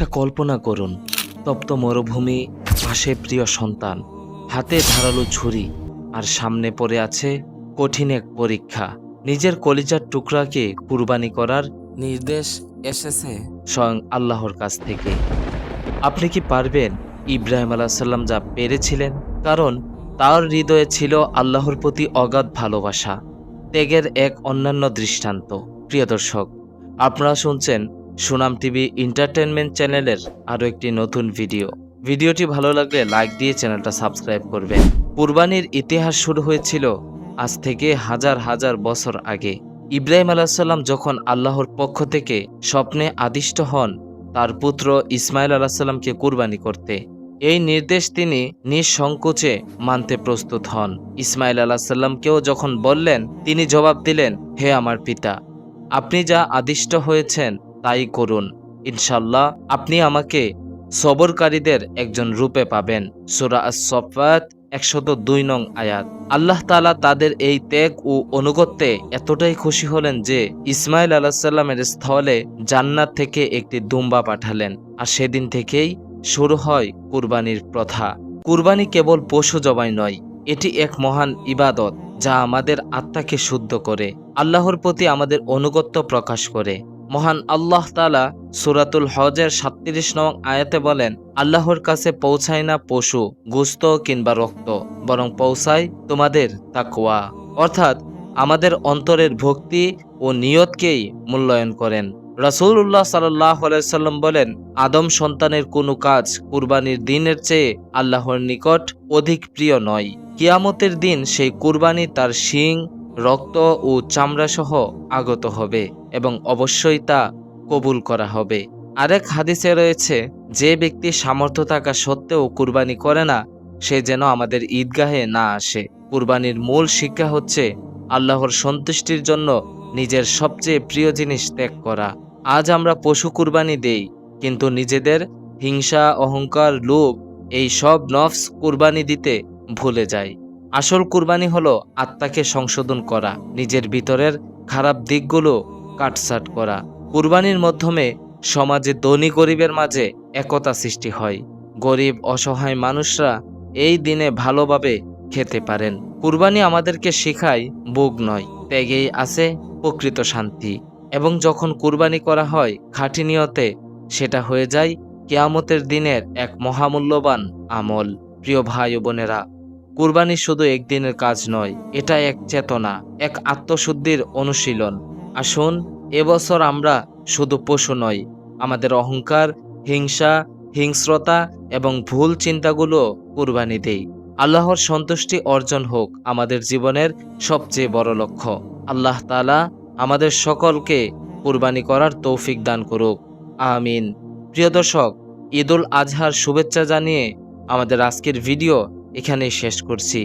একটা কল্পনা করুন। তপ্ত মরুভূমি, পাশে প্রিয় সন্তান, হাতে ধারালো ছুরি, আর সামনে পড়ে আছে কঠিন এক পরীক্ষা। নিজের কলিজার টুকরাকে কুরবানি করার নির্দেশ এসেছে স্বয়ং আল্লাহর কাছ থেকে। আপনি কি পারবেন ইব্রাহিম আলাহ সাল্লাম যা পেরেছিলেন? কারণ তার হৃদয়ে ছিল আল্লাহর প্রতি অগাধ ভালোবাসা, ত্যাগের এক অন্যান্য দৃষ্টান্ত। প্রিয় দর্শক, আপনারা শুনছেন সুনাম টিভি এন্টারটেনমেন্ট চ্যানেলের আরও একটি নতুন ভিডিও। ভিডিওটি ভালো লাগলে লাইক দিয়ে চ্যানেলটা সাবস্ক্রাইব করবেন। কুরবানির ইতিহাস শুরু হয়েছিল আজ থেকে হাজার হাজার বছর আগে। ইব্রাহিম আলাহিসাল্লাম যখন আল্লাহর পক্ষ থেকে স্বপ্নে আদিষ্ট হন, তার পুত্র ইসমাইল আলাহিসাল্লামকে কুরবানি করতে। এই নির্দেশ তিনি নিঃসংকোচে মানতে প্রস্তুত হন। ইসমাইল আলাহিসাল্লামকেও যখন বললেন, তিনি জবাব দিলেন, হে আমার পিতা, আপনি যা আদিষ্ট হয়েছেন তাই করুন। ইনশাল্লাহ আপনি আমাকে সবরকারীদের একজন রূপে পাবেন। সুরা সফাত একশত দুই নং আয়াত। আল্লাহ তালা তাদের এই ত্যাগ ও অনুগত্যে এতটাই খুশি হলেন যে ইসমাইল আলাহিসাল্লামের স্থলে জান্নাত থেকে একটি দুম্বা পাঠালেন। আর সেদিন থেকেই শুরু হয় কুরবানির প্রথা। কুরবানি কেবল পশু জবাই নয়, এটি এক মহান ইবাদত যা আমাদের আত্মাকে শুদ্ধ করে, আল্লাহর প্রতি আমাদের অনুগত্য প্রকাশ করে। মহান আল্লাহ তালা সুরাতুল হজের সাতত্রিশ নং আয়াতে বলেন, আল্লাহর কাছে পৌঁছায় না পশু, গুস্ত কিংবা রক্ত, বরং পৌঁছায় তোমাদের তাকওয়া। অর্থাৎ আমাদের অন্তরের ভক্তি ও নিয়তকেই মূল্যায়ন করেন। রাসূলুল্লাহ সাল্লাহ সাল্লাম বলেন, আদম সন্তানের কোনো কাজ কুরবানির দিনের চেয়ে আল্লাহর নিকট অধিক প্রিয় নয়। কিয়ামতের দিন সেই কুরবানি তার শিং, রক্ত ও চামড়া সহ আগত হবে। এবং অবশ্যই তা কবুল করা হবে। আরেক হাদিসে রয়েছে, যে ব্যক্তি সামর্থ্য থাকা সত্ত্বেও কুরবানি করে না, সে যেন আমাদের ঈদগাহে না আসে। কুরবানির মূল শিক্ষা হচ্ছে আল্লাহর সন্তুষ্টির জন্য নিজের সবচেয়ে প্রিয় জিনিস ত্যাগ করা। আজ আমরা পশু কুরবানি দেই, কিন্তু নিজেদের হিংসা, অহংকার, লোভ, এই সব নফস কুরবানি দিতে ভুলে যায় আসল কুরবানি হলো আত্মাকে সংশোধন করা, নিজের ভিতরের খারাপ দিকগুলো কাটসাট করা। কুরবানির মাধ্যমে সমাজে ধনী গরিবের মাঝে একতা সৃষ্টি হয়। গরিব, অসহায় মানুষরা এই দিনে ভালোভাবে খেতে পারেন। কুরবানি আমাদেরকে শেখায় বুক নয়, ত্যাগেই আছে প্রকৃত শান্তি। এবং যখন কুরবানি করা হয় খাঁটি নিয়তে, সেটা হয়ে যায় কেয়ামতের দিনের এক মহামূল্যবান আমল। প্রিয় ভাই বোনেরা, কুরবানি শুধু একদিনের কাজ নয়, এটা এক চেতনা, এক আত্মশুদ্ধির অনুশীলন। আসুন এবছর আমরা শুধু পশু নয় আমাদের অহংকার, হিংসা, হিংস্রতা এবং ভুল চিন্তাগুলো কুরবানি দেই। আল্লাহর সন্তুষ্টি অর্জন হোক আমাদের জীবনের সবচেয়ে বড় লক্ষ্য। আল্লাহ তালা আমাদের সকলকে কুরবানি করার তৌফিক দান করুক। আমিন। প্রিয় দর্শক, ঈদুল আজহার শুভেচ্ছা জানিয়ে আমাদের আজকের ভিডিও এখানেই শেষ করছি।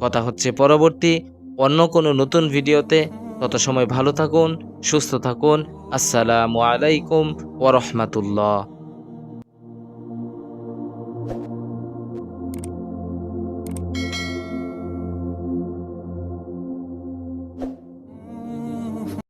কথা হচ্ছে পরবর্তী অন্য কোনো নতুন ভিডিওতে তত সময় ভালো থাকুন সুস্থ থাকুন। আসসালামু আলাইকুম ওরহমাতুল্লাহ